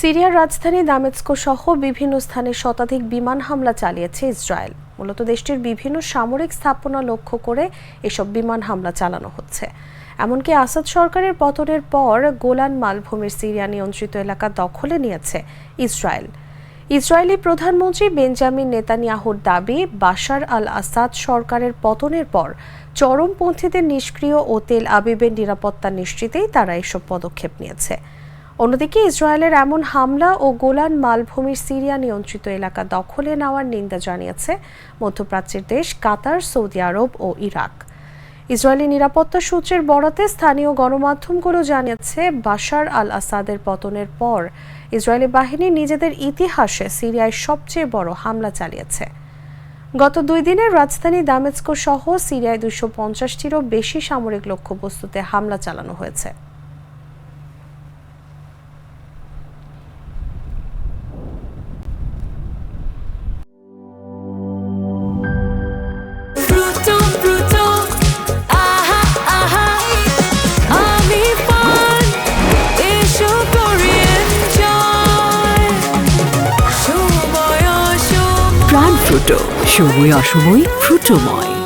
সিরিয়ার রাজধানী দামেস্কো সহ বিভিন্ন স্থানে শতাধিক বিমান হামলা চালিয়েছে ইসরায়েল। মূলত দেশটির বিভিন্ন সামরিক স্থাপনা লক্ষ্য করে এসব বিমান হামলা চালানো হচ্ছে। এমনকি আসাদ সরকারের পতনের পর গোলান মালভূমির সিরিয়া নিয়ন্ত্রিত এলাকা দখলে নিয়েছে ইসরায়েল। ইসরায়েলি প্রধানমন্ত্রী বেঞ্জামিন নেতানিয়াহুর দাবি, বাশার আল আসাদ সরকারের পতনের পর চরমপন্থীদের নিষ্ক্রিয় ও তেল আবিবের নিরাপত্তা নিশ্চিতেই তারা এসব পদক্ষেপ নিয়েছে। অন্যদিকে ইসরায়েলের এমন হামলা ও গোলান মালভূমির সিরিয়া নিয়ন্ত্রিত এলাকা দখলে নেওয়ার নিন্দা জানিয়েছে মধ্যপ্রাচ্যের দেশ কাতার, সৌদি আরব ও ইরাক। ইসরায়েলি নিরাপত্তা সূত্রের বরাতে স্থানীয় গণমাধ্যমগুলো জানিয়েছে, বাশার আল আসাদের পতনের পর ইসরায়েলি বাহিনী নিজেদের ইতিহাসে সিরিয়ায় সবচেয়ে বড় হামলা চালিয়েছে। গত দুই দিনের রাজধানী দামেস্কো সহ সিরিয়ায় দুশো পঞ্চাশটিরও বেশি সামরিক লক্ষ্যবস্তুতে হামলা চালানো হয়েছে। ফ্রুটো সময় অসময় ফ্রুটোময়